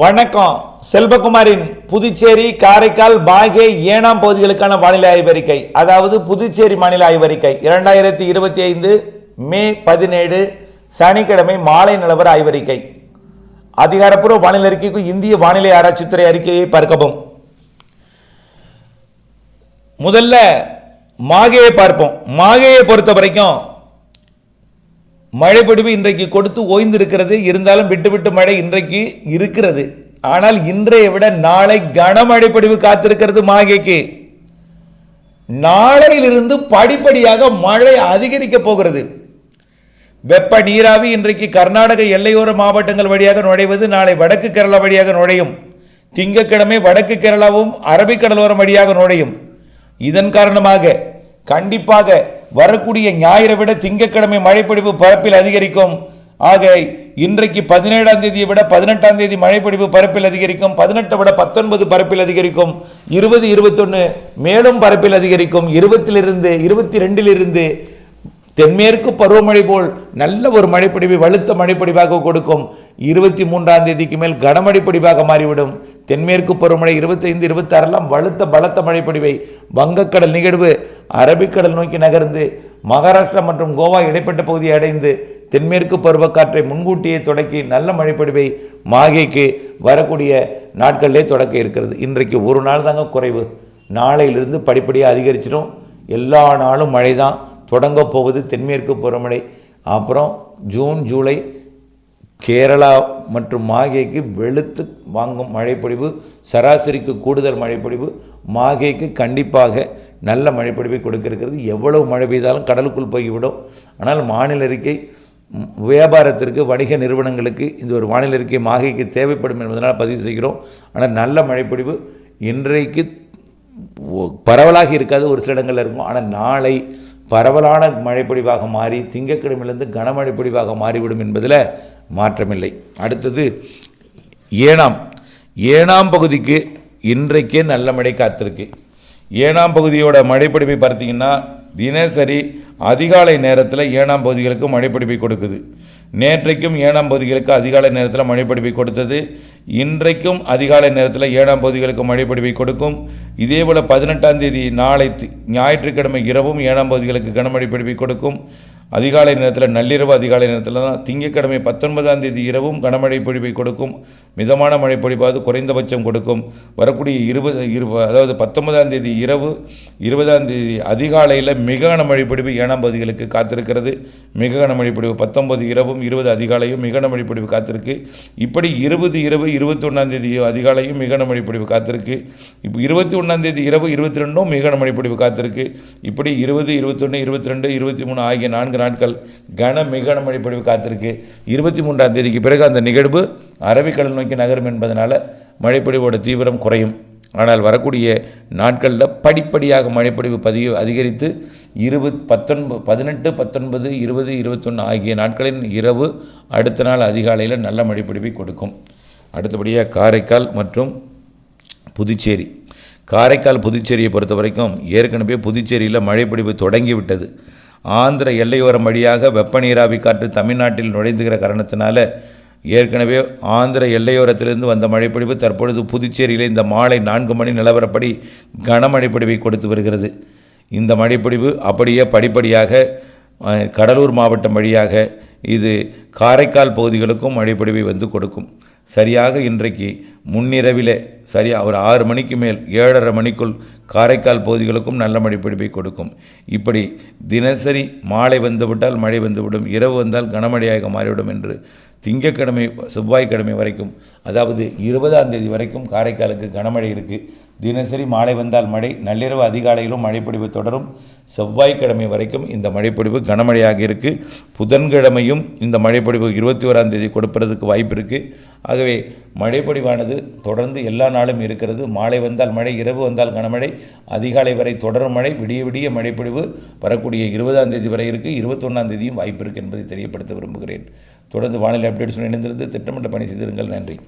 வணக்கம். செல்வகுமாரின் புதுச்சேரி காரைக்கால் பாகே ஏனாம் பகுதிகளுக்கான வானிலை ஆய்வறிக்கை. அதாவது புதுச்சேரி மாநில ஆய்வறிக்கை. இரண்டாயிரத்தி இருபத்தி ஐந்து மே பதினேழு சனிக்கிழமை மாலை நிலவர ஆய்வறிக்கை. அதிகாரப்பூர்வ வானிலை அறிக்கைக்கு இந்திய வானிலை ஆராய்ச்சித்துறை அறிக்கையை பார்க்கவும். முதல்ல மாகையை பார்ப்போம். மாகையை பொறுத்த வரைக்கும் மழைப்பொடிவு இன்றைக்கு கொடுத்து ஓய்ந்திருக்கிறது இருந்தாலும் விட்டு விட்டு மழை இன்றைக்கு இருக்கிறது. ஆனால் இன்றைய விட நாளை கனமழைப்பொடிவு காத்திருக்கிறது மாகைக்கு நாளையிலிருந்து படிப்படியாக மழை அதிகரிக்க போகிறது. வெப்ப நீராவி இன்றைக்கு கர்நாடக எல்லையோர மாவட்டங்கள் வழியாக நுழைவது நாளை வடக்கு கேரளா வழியாக நுழையும். திங்கக்கிழமை வடக்கு கேரளாவும் அரபிக்கடலோரம் வழியாக நுழையும். இதன் காரணமாக கண்டிப்பாக வரக்கூடிய ஞாயிறை விட திங்கட்கிழமை மழைப்பிடிப்பு பரப்பில் அதிகரிக்கும். ஆக இன்றைக்கு பதினேழாம் தேதியை விட பதினெட்டாம் தேதி மழைப்பிடிப்பு பரப்பில் அதிகரிக்கும். பதினெட்டை விட பத்தொன்பது பரப்பில் அதிகரிக்கும். இருபது இருபத்தொன்று மேலும் பரப்பில் அதிகரிக்கும். இருபத்திலிருந்து இருபத்தி ரெண்டிலிருந்து தென்மேற்கு பருவமழை போல் நல்ல ஒரு மழைப்பொழிவை வலுத்த மழைப்பொழிவாக கொடுக்கும். இருபத்தி மூன்றாம் தேதிக்கு மேல் கனமழை மாறிவிடும். தென்மேற்கு பருவமழை இருபத்தைந்து இருபத்தாறெல்லாம் வலுத்த பலத்த மழைப்பொழிவை. வங்கக்கடல் நிகழ்வு அரபிக்கடல் நோக்கி நகர்ந்து மகாராஷ்டிரா மற்றும் கோவா இடைப்பட்ட பகுதியை அடைந்து தென்மேற்கு பருவக்காற்றை முன்கூட்டியே தொடக்கி நல்ல மழைப்பொழிவை மாகைக்கு வரக்கூடிய நாட்களிலே தொடக்க இருக்கிறது. இன்றைக்கு ஒரு நாள் தாங்க குறைவு. நாளையிலிருந்து படிப்படியாக அதிகரிச்சிடும் எல்லா நாளும் மழை தான் தொடங்க போவது தென்மேற்கு பருவமழை அப்புறம் ஜூன் ஜூலை கேரளா மற்றும் மாகேக்கு வெளுத்து வாங்கும் மழைப்பொழிவு சராசரிக்கு கூடுதல் மழைப்பொழிவு மாகேக்கு கண்டிப்பாக நல்ல மழைப்பொழிவை கொடுக்க இருக்கிறது எவ்வளவு மழை பெய்தாலும் கடலுக்குள் போய்விடும். ஆனால் மாநில அறிக்கை வியாபாரத்திற்கு வணிக நிறுவனங்களுக்கு இந்த ஒரு மாநில அறிக்கை மாகைக்கு தேவைப்படும் என்பதனால் பதிவு செய்கிறோம். ஆனால் நல்ல மழைப்பொழிவு இன்றைக்கு பரவலாக இருக்காது. ஒரு சில இடங்களில் இருக்கும். ஆனால் நாளை பரவலான மழைப்பொழிவாக மாறி திங்கட்கிழமையிலிருந்து கனமழை பொழிவாக மாறிவிடும் என்பதில் மாற்றமில்லை. அடுத்தது ஏனாம். ஏனாம் பகுதிக்கு இன்றைக்கே நல்ல மழை காத்திருக்கு. ஏனாம் பகுதியோட மழைப்பிடிப்பை பார்த்தீங்கன்னா தினசரி அதிகாலை நேரத்தில் ஏனாம் பகுதிகளுக்கு மழைப்பிடிப்பை கொடுக்குது. நேற்றைக்கும் ஏழாம் பகுதிகளுக்கு அதிகாலை நேரத்தில் மழைப்பொழிவை கொடுத்தது. இன்றைக்கும் அதிகாலை நேரத்தில் ஏழாம் பகுதிகளுக்கு மழைப்பொழிவை கொடுக்கும். இதேபோல் பதினெட்டாம் தேதி நாளை ஞாயிற்றுக்கிழமை இரவும் ஏழாம் பகுதிகளுக்கு கனமழை பொழிவை கொடுக்கும். அதிகாலை நேரத்தில் நள்ளிரவு அதிகாலை நேரத்தில் தான் திங்கட்கிழமை பத்தொன்பதாம் தேதி இரவும் கனமழை பொழிவை கொடுக்கும். மிதமான மழை பொழிவாவது குறைந்தபட்சம் கொடுக்கும். வரக்கூடிய இருபது இருப அதாவது பத்தொன்பதாம் தேதி இரவு இருபதாம் தேதி அதிகாலையில் மிக கனமழை பொழிவு ஏழாம் பகுதிகளுக்கு காத்திருக்கிறது. மிக கனமழை பொழிவு பத்தொன்பது இரவும் இருபது அதிகாலையும் மிக கனமழை பொழிவு காத்திருக்கு. இப்படி இருபது இரவு இருபத்தி ஒன்றாம் தேதி அதிகாலையும் மிக கனமழை பொழிவு காத்திருக்கு. இப்போ இருபத்தி ஒன்றாம் தேதி இரவு இருபத்தி ரெண்டும் மிக கனமழை பொழிவு காத்திருக்கு. இப்படி இருபது இருபத்தொன்று இருபத்தி ரெண்டு இருபத்தி மூணு ஆகிய நான்கு நாட்கள் கன மிக கனமழை பொழிவு காத்திருக்கு. இருபத்தி மூன்றாம் தேதிக்கு பிறகு அந்த நிகழ்வு அரபிக்கடல் நோக்கி நகரும் என்பதனால் மழைப்பொழிவோட தீவிரம் குறையும். ஆனால் வரக்கூடிய நாட்களில் படிப்படியாக மழைப்பொழிவு பதிவு அதிகரித்து இருபது பத்தொன்பது பதினெட்டு பத்தொன்பது இருபது இருபத்தொன்று ஆகிய நாட்களின் இரவு அடுத்த நாள் அதிகாலையில் நல்ல மழைப்பொழிவை கொடுக்கும். அடுத்தபடியாக காரைக்கால் மற்றும் புதுச்சேரி. காரைக்கால் புதுச்சேரியை பொறுத்த வரைக்கும் ஏற்கனவே புதுச்சேரியில் மழைப்பொழிவு தொடங்கிவிட்டது ஆந்திர எல்லையோரம் வழியாக வெப்ப நீராவி காற்று தமிழ்நாட்டில் நுழைந்துகிற காரணத்தினால ஏற்கனவே ஆந்திர எல்லையோரத்திலிருந்து வந்த மழைப்பொழிவு தற்பொழுது புதுச்சேரியில் இந்த மாலை நான்கு மணி நிலவரப்படி கனமழைப்பொழிவை கொடுத்து வருகிறது. இந்த மழைப்பொழிவு அப்படியே படிப்படியாக கடலூர் மாவட்டம் வழியாக இது காரைக்கால் பகுதிகளுக்கும் மழைப்பொழிவை வந்து கொடுக்கும். சரியாக இன்றைக்கு முன்னிரவிலே சரியாக ஒரு ஆறு மணிக்கு மேல் ஏழரை மணிக்குள் காரைக்கால் பகுதிகளுக்கும் நல்ல மழைப்பொழிவை கொடுக்கும். இப்படி தினசரி மாலை வந்துவிட்டால் மழை வந்துவிடும் இரவு வந்தால் கனமழையாக மாறிவிடும் என்று திங்கக்கிழமை செவ்வாய்க்கிழமை வரைக்கும் அதாவது இருபதாம் தேதி வரைக்கும் காரைக்காலுக்கு கனமழை இருக்குது தினசரி மாலை வந்தால் மழை நள்ளிரவு அதிகாலையிலும் மழைப்பொழிவு தொடரும். செவ்வாய்க்கிழமை வரைக்கும் இந்த மழைப்பொழிவு கனமழையாக இருக்குது புதன்கிழமையும் இந்த மழைப்பொழிவு இருபத்தி ஓராம் தேதி கொடுப்பதற்கு வாய்ப்பு இருக்குது ஆகவே மழைப்பொழிவானது தொடர்ந்து எல்லா நாளும் இருக்கிறது. மாலை வந்தால் மழை இரவு வந்தால் கனமழை அதிகாலை வரை தொடரும் மழை விடிய விடிய மழைப்பொழிவு வரக்கூடிய இருபதாம் தேதி வரை இருக்குது இருபத்தொன்னாம் தேதியும் வாய்ப்பு இருக்குது என்பதை தெரியப்படுத்த விரும்புகிறேன். தொடர்ந்து வானிலை அப்டேட்ஸ் இணைந்திருந்து திட்டமிட்ட பணி செய்திருங்கள். நன்றி.